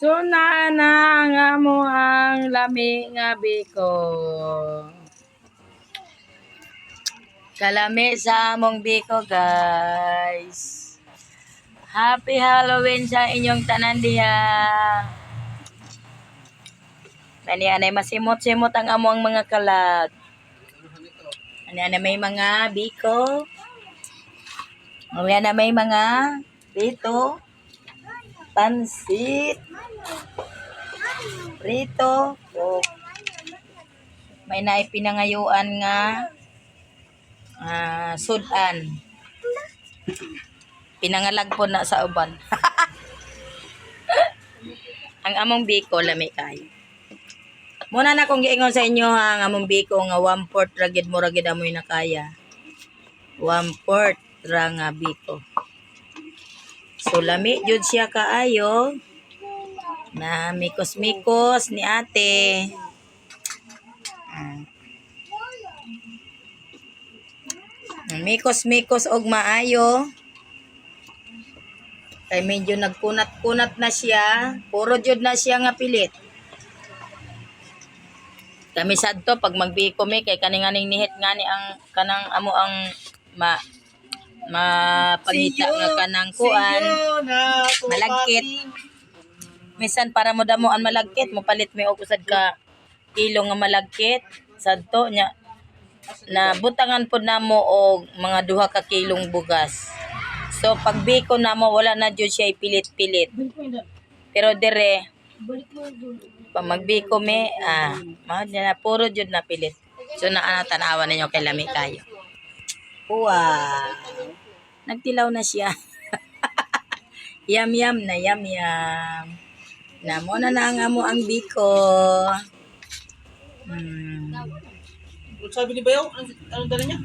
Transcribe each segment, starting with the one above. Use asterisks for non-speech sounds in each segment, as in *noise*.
So na nga mo ang lami nga biko. Kalami sa among biko guys. Happy Halloween sa inyong tanan diha. Ani anay masimot-simot ang among mga kalag. Ani anay may mga biko. Ani na may mga dito. Pansit. Prito. O, may naipinangayuan nga ah, sudan. Pinangalag po na sa uban. *laughs* ang among biko lami kayo. Muna na kung giingon sa inyo ha, ang among biko nga one fourth ragid mo ragid amoy na kaya. One fourth ra nga biko. So lami jud siya kaayo na mikos-mikos ni ate. Ah. Mikos-mikos og maayo. Kay medyo nagkunat-kunat na siya. Puro jud na siya nga pilit. Kami sadto pag magbiko mi kay kaning-aning nihit ngani ang kanang amo ang ma mapangita nga kanang kuan malagkit. Minsan para mo damo ang malagkit, mo palit mi og usad ka kilo nga malagkit sadto nya na butangan pod namo og mga duha ka kilong bugas. So pag biko namo wala na jud siya pilit-pilit. Pero dire pag magbiko mi ah mao na puro jud na pilit. So naa tanawa ninyo kay lami kayo. Wow. Nagtilaw na siya. *laughs* yam yam na yam yam. Namo na na nga mo ang biko. Hmm. Sabi ni Bayaw, anong, anong dala niya?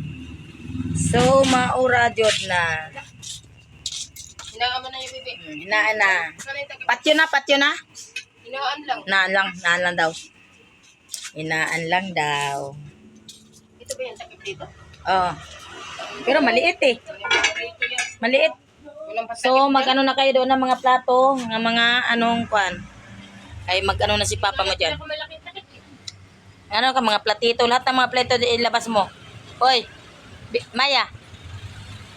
So, maura jud na. Hinaan mo na yung bibi. Hmm, Hinaan na. Patyo na, patyo na. Hinaan lang. Naan lang, naan lang daw. Hinaan lang daw. Ito ba yung takip dito? Oh. Pero maliit eh. Maliit. So, mag-ano na kayo doon ng mga plato, ng mga anong kwan. Ay, mag-ano na si papa mo dyan. Ano ka, mga platito. Lahat ng mga plato di- ilabas mo. Hoy, Maya.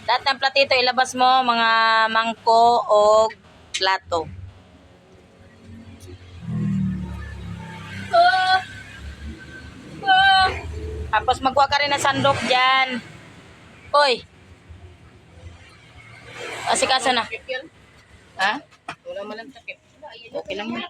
Lahat ng platito ilabas mo, mga mangko o plato. Ah! Ah! Tapos magkuha ka rin ng sandok dyan. Hoy. Asikaso na. Ha? Wala man lang takip. Okay lang yan.